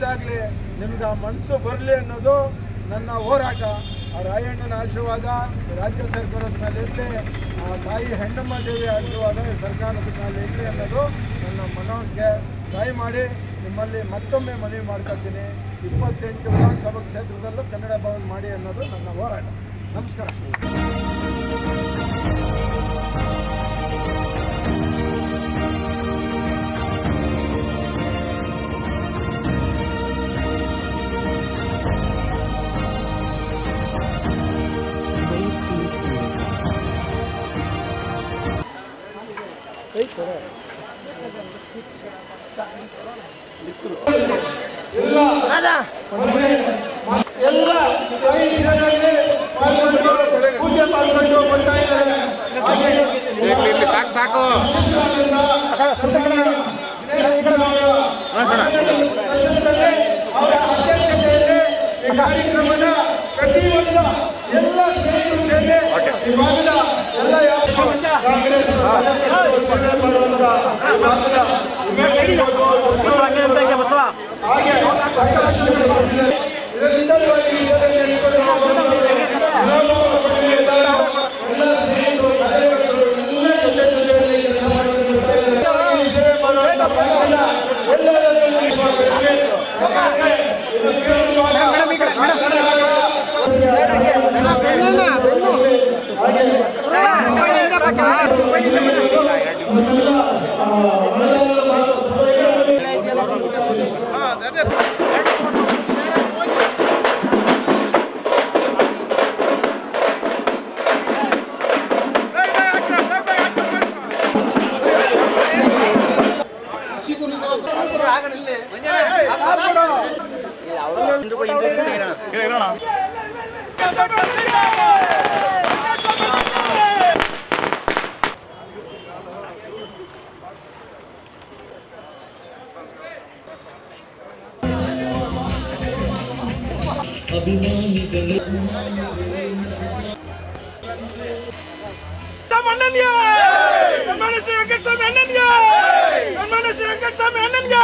ಒಳ್ಳೇದಾಗಲಿ ನಿಮ್ಗೆ ಆ ಮನಸ್ಸು ಬರಲಿ ಅನ್ನೋದು ನನ್ನ ಹೋರಾಟ. ಆ ರಾಯಣ್ಣನ ಆಶೀರ್ವಾದ ರಾಜ್ಯ ಸರ್ಕಾರದ ಮೇಲೆ ಇರಲಿ, ಆ ತಾಯಿ ಹೆಣ್ಣಮ್ಮ ದೇವಿ ಆಶೀರ್ವಾದ ಸರ್ಕಾರದ ಮೇಲೆ ಇರಲಿ ಅನ್ನೋದು ನನ್ನ ಮನೋಕ್ಕೆ ಟ್ರೈ ಮಾಡಿ ನಿಮ್ಮಲ್ಲಿ ಮತ್ತೊಮ್ಮೆ ಮನವಿ ಮಾಡ್ಕೊಳ್ತೀನಿ. ಇಪ್ಪತ್ತೆಂಟು ವಿಧಾನಸಭಾ ಕ್ಷೇತ್ರದಲ್ಲೂ ಕನ್ನಡ ಭವನ ಮಾಡಿ ಅನ್ನೋದು ನನ್ನ ಹೋರಾಟ. ನಮಸ್ಕಾರ. ಎಲ್ಲ ಪೂಜೆ ಮಾಡ್ಕೊಂಡು ಬರ್ತಾ ಇದ್ದಾರೆ ಸಾಕು ಸಾಕು ಕಾರ್ಯಕ್ರಮದ ಪ್ರತಿಯೊಂದ ಎಲ್ಲ ಸೇರಿ ಈ ಭಾಗದ ಎಲ್ಲ ಯಾವ ಕಾಂಗ್ರೆಸ್ ಮಾಡುವಂತ ಈ ಭಾಗದ ಹಾಗೆ ಇದರಿಂದಾಗಿ ಈ ಸನ್ಮಾನ ಶ್ರೀ ವೆಂಕಟಸ್ವಾಮಿ ಅಣ್ಣನ್ಗೆ ಸನ್ಮಾನ ಶ್ರೀ ವೆಂಕಟಸ್ವಾಮಿ ಅಣ್ಣನ್ಗೆ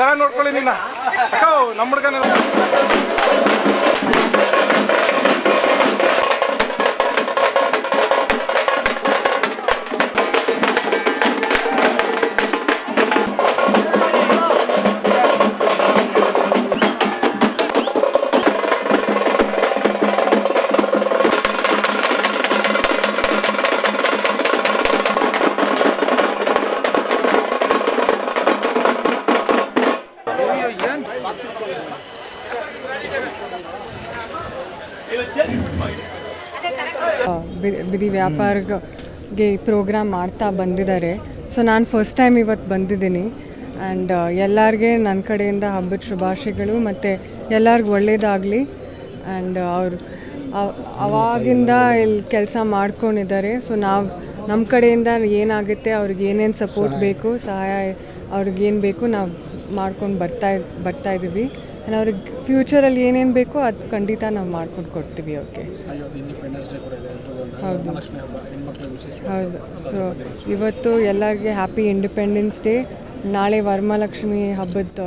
ಚೆನ್ನಾಗಿ ನೋಡ್ಕೊಳ್ಳಿ ನಿನ್ನ ಅಕ್ಕ ನಮ್ಮ ಹುಡ್ಗನ ಬಿ- ವ್ಯಾಪಾರಗೆ ಪ್ರೋಗ್ರಾಮ್ ಮಾಡ್ತಾ ಬಂದಿದ್ದಾರೆ. ಸೊ ನಾನು ಫಸ್ಟ್ ಟೈಮ್ ಇವತ್ತು ಬಂದಿದ್ದೀನಿ. ಆ್ಯಂಡ್ ಎಲ್ಲರಿಗೆ ನನ್ನ ಕಡೆಯಿಂದ ಹಬ್ಬದ ಶುಭಾಶಯಗಳು ಮತ್ತು ಎಲ್ಲರಿಗೂ ಒಳ್ಳೆಯದಾಗಲಿ ಆ್ಯಂಡ್ ಅವರು ಅವ್- ಅವಾಗಿಂದ ಇಲ್ಲಿ ಕೆಲಸ ಮಾಡ್ಕೊಂಡಿದ್ದಾರೆ. ಸೊ ನಾವು ನಮ್ಮ ಕಡೆಯಿಂದ ಏನಾಗುತ್ತೆ ಅವ್ರಿಗೆ ಏನೇನು ಸಪೋರ್ಟ್ ಬೇಕು ಸಹಾಯ ಅವ್ರಿಗೇನು ಬೇಕು ನಾವು ಮಾಡ್ಕೊಂಡು ಬರ್ತಾ ಬರ್ತಾ ಇದ್ದೀವಿ ಆ್ಯಂಡ್ ಅವ್ರಿಗೆ ಫ್ಯೂಚರಲ್ಲಿ ಏನೇನು ಬೇಕೋ ಅದು ಖಂಡಿತ ನಾವು ಮಾಡ್ಕೊಂಡು ಕೊಡ್ತೀವಿ ಅವ್ರಿಗೆ. ಹೌದು. ಹೌದು. ಸೊ ಇವತ್ತು ಎಲ್ಲರಿಗೆ ಹ್ಯಾಪಿ ಇಂಡಿಪೆಂಡೆನ್ಸ್ ಡೇ ನಾಳೆ ವರಮಹಾಲಕ್ಷ್ಮಿ ಹಬ್ಬದ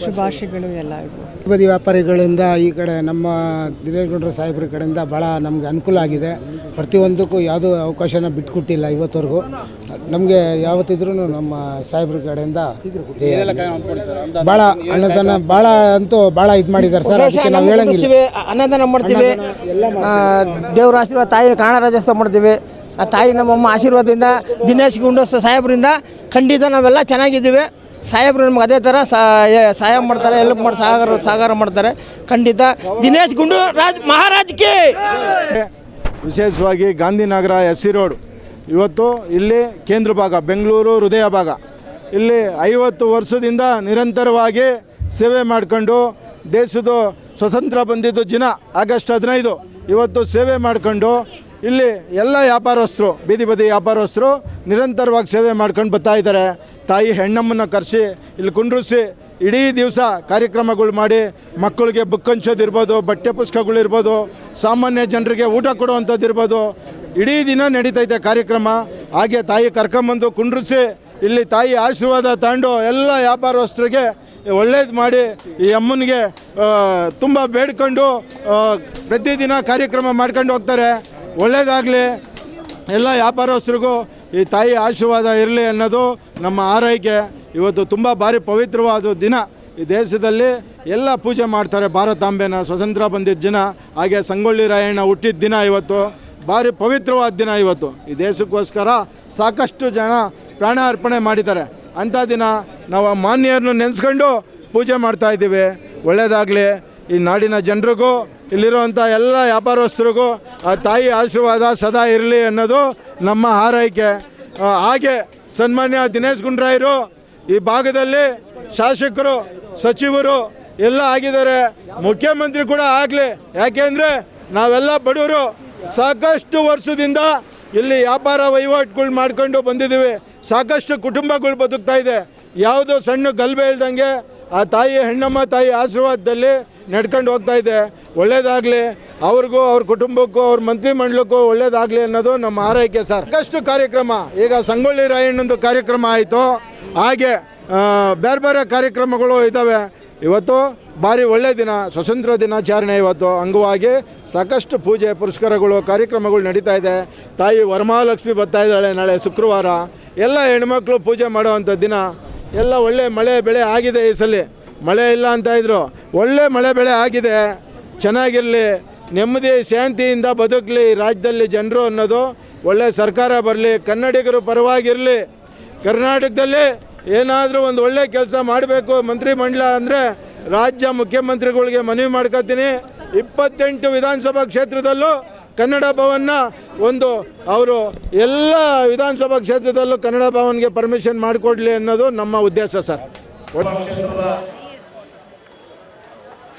ಶುಭಾಶಯಗಳು ಎಲ್ಲರಿಗೂ ಬದಿ ವ್ಯಾಪಾರಿಗಳಿಂದ ಈ ಕಡೆ ನಮ್ಮ ದಿನೇಶ್ಗೌಡರ ಸಾಹೇಬ್ರ ಕಡೆಯಿಂದ ಭಾಳ ನಮಗೆ ಅನುಕೂಲ ಆಗಿದೆ ಪ್ರತಿಯೊಂದಕ್ಕೂ ಯಾವುದೂ ಅವಕಾಶನ ಬಿಟ್ಕೊಟ್ಟಿಲ್ಲ ಇವತ್ತವರೆಗೂ ನಮಗೆ ಯಾವತ್ತಿದ್ರೂ ನಮ್ಮ ಸಾಹೇಬ್ರ ಕಡೆಯಿಂದ ಜಯ ಭಾಳ ಅನ್ನದಾನ ಭಾಳ ಅಂತೂ ಭಾಳ ಇದು ಮಾಡಿದ್ದಾರೆ ಸರ್ ಅದಕ್ಕೆ ನಾವು ಹೇಳಂಗಿಲ್ಲ ಅನ್ನದಾನ ಮಾಡ್ತೀವಿ ದೇವರ ಆಶೀರ್ವಾದ ತಾಯಿ ಕಾಣ ರಾಜಸ್ವ ಮಾಡ್ತೀವಿ ಆ ತಾಯಿ ನಮ್ಮಮ್ಮ ಆಶೀರ್ವಾದದಿಂದ, ದಿನೇಶ್ ಗುಂಡು ಸಾಹೇಬ್ರಿಂದ ಖಂಡಿತ ನಾವೆಲ್ಲ ಚೆನ್ನಾಗಿದ್ದೀವಿ. ಸಾಹೇಬ್ರು ನಮ್ಗೆ ಅದೇ ಥರ ಸಹಾಯ ಮಾಡ್ತಾರೆ ಎಲ್ಪ್ ಮಾಡಿ ಸಾಗರ ಸಾಗಾರ ಮಾಡ್ತಾರೆ. ಖಂಡಿತ ದಿನೇಶ್ ಗುಂಡು ರಾಜ್ ಮಹಾರಾಜ್ಗೆ ವಿಶೇಷವಾಗಿ ಗಾಂಧಿನಗರ ಎಸ್ ಸಿ ರೋಡ್. ಇವತ್ತು ಇಲ್ಲಿ ಕೇಂದ್ರ ಭಾಗ, ಬೆಂಗಳೂರು ಹೃದಯ ಭಾಗ. ಇಲ್ಲಿ ಐವತ್ತು ವರ್ಷದಿಂದ ನಿರಂತರವಾಗಿ ಸೇವೆ ಮಾಡ್ಕೊಂಡು ದೇಶದ ಸ್ವತಂತ್ರ ಬಂದಿದ್ದು ದಿನ ಆಗಸ್ಟ್ ಹದಿನೈದು. ಇವತ್ತು ಸೇವೆ ಮಾಡ್ಕೊಂಡು ಇಲ್ಲಿ ಎಲ್ಲ ವ್ಯಾಪಾರಸ್ಥರು, ಬೀದಿ ಬದಿ ವ್ಯಾಪಾರಸ್ಥರು ನಿರಂತರವಾಗಿ ಸೇವೆ ಮಾಡ್ಕೊಂಡು ಬರ್ತಾ ಇದ್ದಾರೆ. ತಾಯಿ ಹೆಣ್ಣಮ್ಮನ ಕರೆಸಿ, ಇಲ್ಲಿ ಕುಂಡ್ರಿಸಿ, ಇಡೀ ದಿವಸ ಕಾರ್ಯಕ್ರಮಗಳು ಮಾಡಿ ಮಕ್ಕಳಿಗೆ ಬುಕ್ ಹಂಚೋದಿರ್ಬೋದು ಬಟ್ಟೆ ಪುಸ್ತಕಗಳಿರ್ಬೋದು ಸಾಮಾನ್ಯ ಜನರಿಗೆ ಊಟ ಕೊಡುವಂಥದ್ದು ಇರ್ಬೋದು. ಇಡೀ ದಿನ ಇದೆ ಕಾರ್ಯಕ್ರಮ. ಹಾಗೆ ತಾಯಿ ಕರ್ಕೊಂಬಂದು ಕುಂಡ್ರಿಸಿ, ಇಲ್ಲಿ ತಾಯಿ ಆಶೀರ್ವಾದ ತಗೊಂಡು ಎಲ್ಲ ವ್ಯಾಪಾರಸ್ಥರಿಗೆ ಒಳ್ಳೇದು ಮಾಡಿ ಈ ಅಮ್ಮನಿಗೆ ತುಂಬ ಬೇಡ್ಕೊಂಡು ಪ್ರತಿದಿನ ಕಾರ್ಯಕ್ರಮ ಮಾಡ್ಕೊಂಡು ಹೋಗ್ತಾರೆ. ಒಳ್ಳೇದಾಗಲಿ. ಎಲ್ಲ ವ್ಯಾಪಾರಸ್ಥರಿಗೂ ಈ ತಾಯಿ ಆಶೀರ್ವಾದ ಇರಲಿ ಅನ್ನೋದು ನಮ್ಮ ಆರೈಕೆ. ಇವತ್ತು ತುಂಬ ಭಾರಿ ಪವಿತ್ರವಾದ ದಿನ ಈ ದೇಶದಲ್ಲಿ. ಎಲ್ಲ ಪೂಜೆ ಮಾಡ್ತಾರೆ ಭಾರತಾಂಬೆನ, ಸ್ವತಂತ್ರ ಬಂದಿದ್ದ ದಿನ, ಹಾಗೆ ಸಂಗೊಳ್ಳಿ ರಾಯಣ್ಣ ಹುಟ್ಟಿದ ದಿನ ಇವತ್ತು. ಭಾರಿ ಪವಿತ್ರವಾದ ದಿನ ಇವತ್ತು. ಈ ದೇಶಕ್ಕೋಸ್ಕರ ಸಾಕಷ್ಟು ಜನ ಪ್ರಾಣ ಅರ್ಪಣೆ ಮಾಡಿದ್ದಾರೆ. ಅಂಥ ದಿನ ನಾವು ಮಾನ್ಯರನ್ನು ನೆನೆಸ್ಕೊಂಡು ಪೂಜೆ ಮಾಡ್ತಾ ಇದ್ದೀವಿ. ಒಳ್ಳೆಯದಾಗಲಿ ಈ ನಾಡಿನ ಜನರಿಗೂ ಇಲ್ಲಿರುವಂಥ ಎಲ್ಲ ವ್ಯಾಪಾರಸ್ಥರಿಗೂ, ಆ ತಾಯಿ ಆಶೀರ್ವಾದ ಸದಾ ಇರಲಿ ಅನ್ನೋದು ನಮ್ಮ ಹಾರೈಕೆ. ಹಾಗೆ ಸನ್ಮಾನ್ಯ ದಿನೇಶ್ ಗುಂಡ್ರಾಯರು, ಈ ಭಾಗದಲ್ಲಿ ಶಾಸಕರು, ಸಚಿವರು ಎಲ್ಲ ಆಗಿದ್ದಾರೆ. ಮುಖ್ಯಮಂತ್ರಿ ಕೂಡ ಆಗಲಿ. ಯಾಕೆಂದರೆ ನಾವೆಲ್ಲ ಬಡವರು, ಸಾಕಷ್ಟು ವರ್ಷದಿಂದ ಇಲ್ಲಿ ವ್ಯಾಪಾರ ವಹಿವಾಟುಗಳು ಮಾಡ್ಕೊಂಡು ಬಂದಿದ್ದೀವಿ. ಸಾಕಷ್ಟು ಕುಟುಂಬಗಳು ಬದುಕ್ತಾ ಇದೆ. ಯಾವುದೋ ಸಣ್ಣ ಗಲ್ಬೆ ಇಲ್ದಂಗೆ ಆ ತಾಯಿ ಹೆಣ್ಣಮ್ಮ ತಾಯಿ ಆಶೀರ್ವಾದದಲ್ಲಿ ನಡ್ಕೊಂಡು ಹೋಗ್ತಾ ಇದೆ. ಒಳ್ಳೇದಾಗಲಿ, ಅವ್ರಿಗೂ, ಅವ್ರ ಕುಟುಂಬಕ್ಕೂ, ಅವ್ರ ಮಂತ್ರಿ ಮಂಡಲಕ್ಕೂ ಒಳ್ಳೇದಾಗಲಿ ಅನ್ನೋದು ನಮ್ಮ ಆರೈಕೆ ಸರ್. ಸಾಕಷ್ಟು ಕಾರ್ಯಕ್ರಮ, ಈಗ ಸಂಗೊಳ್ಳಿ ರಾಯಣ್ಣಂದು ಕಾರ್ಯಕ್ರಮ ಆಯಿತು. ಹಾಗೆ ಬೇರೆ ಬೇರೆ ಕಾರ್ಯಕ್ರಮಗಳು ಇದ್ದಾವೆ ಇವತ್ತು ಭಾರಿ ಒಳ್ಳೆಯ ದಿನ, ಸ್ವತಂತ್ರ ದಿನಾಚರಣೆ ಇವತ್ತು. ಅಂಗವಾಗಿ ಸಾಕಷ್ಟು ಪೂಜೆ, ಪುರಸ್ಕಾರಗಳು, ಕಾರ್ಯಕ್ರಮಗಳು ನಡೀತಾ ಇದೆ. ತಾಯಿ ವರಮಹಾಲಕ್ಷ್ಮಿ ಬರ್ತಾ ಇದ್ದಾಳೆ ನಾಳೆ ಶುಕ್ರವಾರ. ಎಲ್ಲ ಹೆಣ್ಮಕ್ಳು ಪೂಜೆ ಮಾಡುವಂಥ ದಿನ. ಎಲ್ಲ ಒಳ್ಳೆ ಮಳೆ ಬೆಳೆ ಆಗಿದೆ ಈ ಸಲ. ಮಳೆ ಇಲ್ಲ ಅಂತ ಇದ್ರು. ಒಳ್ಳೆ ಮಳೆ ಬೆಳೆ ಆಗಿದೆ. ಚೆನ್ನಾಗಿರಲಿ. ನೆಮ್ಮದಿ, ಶಾಂತಿಯಿಂದ ಬದುಕಲಿ ರಾಜ್ಯದಲ್ಲಿ ಜನರು ಅನ್ನೋದು ಒಳ್ಳೆ ಸರ್ಕಾರ ಬರಲಿ. ಕನ್ನಡಿಗರು ಪರವಾಗಿರಲಿ. ಕರ್ನಾಟಕದಲ್ಲಿ ಏನಾದರೂ ಒಂದು ಒಳ್ಳೆ ಕೆಲಸ ಮಾಡಬೇಕು ಮಂತ್ರಿ ಮಂಡಲ ಅಂದರೆ ರಾಜ್ಯ ಮುಖ್ಯಮಂತ್ರಿಗಳಿಗೆ ಮನವಿ ಮಾಡ್ಕೊತೀನಿ. ಇಪ್ಪತ್ತೆಂಟು ವಿಧಾನಸಭಾ ಕ್ಷೇತ್ರದಲ್ಲೂ ಕನ್ನಡ ಭವನ್ನ ಒಂದು ಅವರು ಎಲ್ಲ ವಿಧಾನಸಭಾ ಕ್ಷೇತ್ರದಲ್ಲೂ ಕನ್ನಡ ಭವನ್ಗೆ ಪರ್ಮಿಷನ್ ಮಾಡಿಕೊಡ್ಲಿ ಅನ್ನೋದು ನಮ್ಮ ಉದ್ದೇಶ ಸರ್.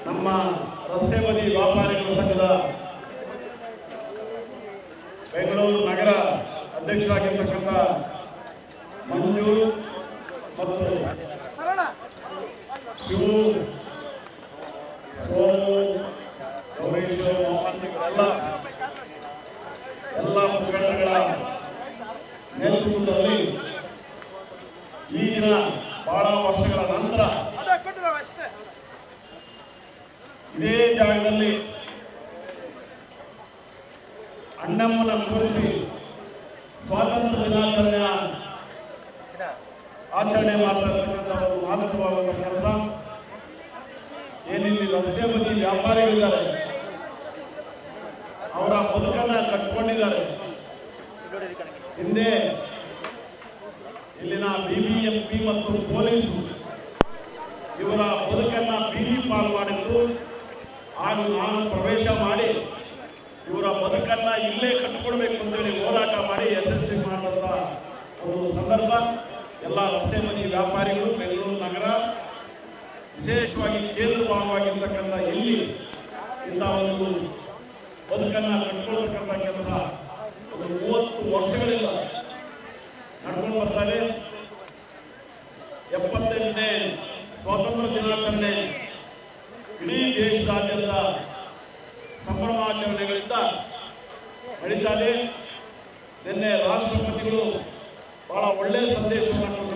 ನಮ್ಮ ರಸ್ತೆ ಬದಿ ವ್ಯಾಪಾರಿಗಳ ಸಂಘದ ಬೆಂಗಳೂರು ನಗರ ಅಧ್ಯಕ್ಷರಾಗಿರ್ತಕ್ಕಂಥ ಮಂಜು ಮತ್ತು ಶಿವು ಈ ದಿನ ಬಹಳ ವರ್ಷಗಳ ನಂತರ ಇದೇ ಜಾಗದಲ್ಲಿ ಅಣ್ಣಮ್ಮನ ಕೂರಿಸಿ ಸ್ವಾತಂತ್ರ್ಯ ದಿನಾಚರಣೆಯ ಆಚರಣೆ ಮಾಡತಕ್ಕಂಥ ಒಂದು ಮಹತ್ವವಾದ ಕೆಲಸ ಏನಿಲ್ಲಿ ರಸ್ತೆ ಬದಿ ವ್ಯಾಪಾರಿಗಳಿದ್ದಾರೆ ಅವರ ಬದುಕನ್ನ ಕಟ್ಕೊಂಡಿದ್ದಾರೆ ಹಿಂದೆ ಇಲ್ಲಿನ ಬಿಬಿಎಂಪಿ ಮತ್ತು ಪೊಲೀಸ್ ಇವರ ಬದುಕನ್ನ ಬೀದಿ ಪಾಲು ಮಾಡಿದ್ದು ಹಾಗೂ ನಾನು ಪ್ರವೇಶ ಮಾಡಿ ಇವರ ಬದುಕನ್ನ ಇಲ್ಲೇ ಕಟ್ಟಿಕೊಡ್ಬೇಕು ಅಂತೇಳಿ ಹೋರಾಟ ಮಾಡಿ ಯಶಸ್ವಿ ಮಾಡಿದಂಥ ಒಂದು ಸಂದರ್ಭ. ಎಲ್ಲ ರಸ್ತೆ ಮನೆ ವ್ಯಾಪಾರಿಗಳು, ಬೆಂಗಳೂರು ನಗರ, ವಿಶೇಷವಾಗಿ ಕೇಂದ್ರ ಭಾಗವಾಗಿರ್ತಕ್ಕಂಥ ಎಲ್ಲಿ ಇಂಥ ಒಂದು ಬದುಕನ್ನ ಕಟ್ಕೊಳ್ತಕ್ಕಂಥ ಕೆಲಸ ಒಂದು ಮೂವತ್ತು ವರ್ಷಗಳಿಂದ ನಡ್ಕೊಂಡು ಬರ್ತಾರೆ ಎಪ್ಪತ್ತೆಂಟನೇ ಸ್ವಾತಂತ್ರ್ಯ ದಿನಾಚರಣೆ ನಡೀತಾ ನಿನ್ನೆ ರಾಷ್ಟ್ರಪತಿಗಳು ಬಹಳ ಒಳ್ಳೆಯ ಸಂದೇಶವನ್ನು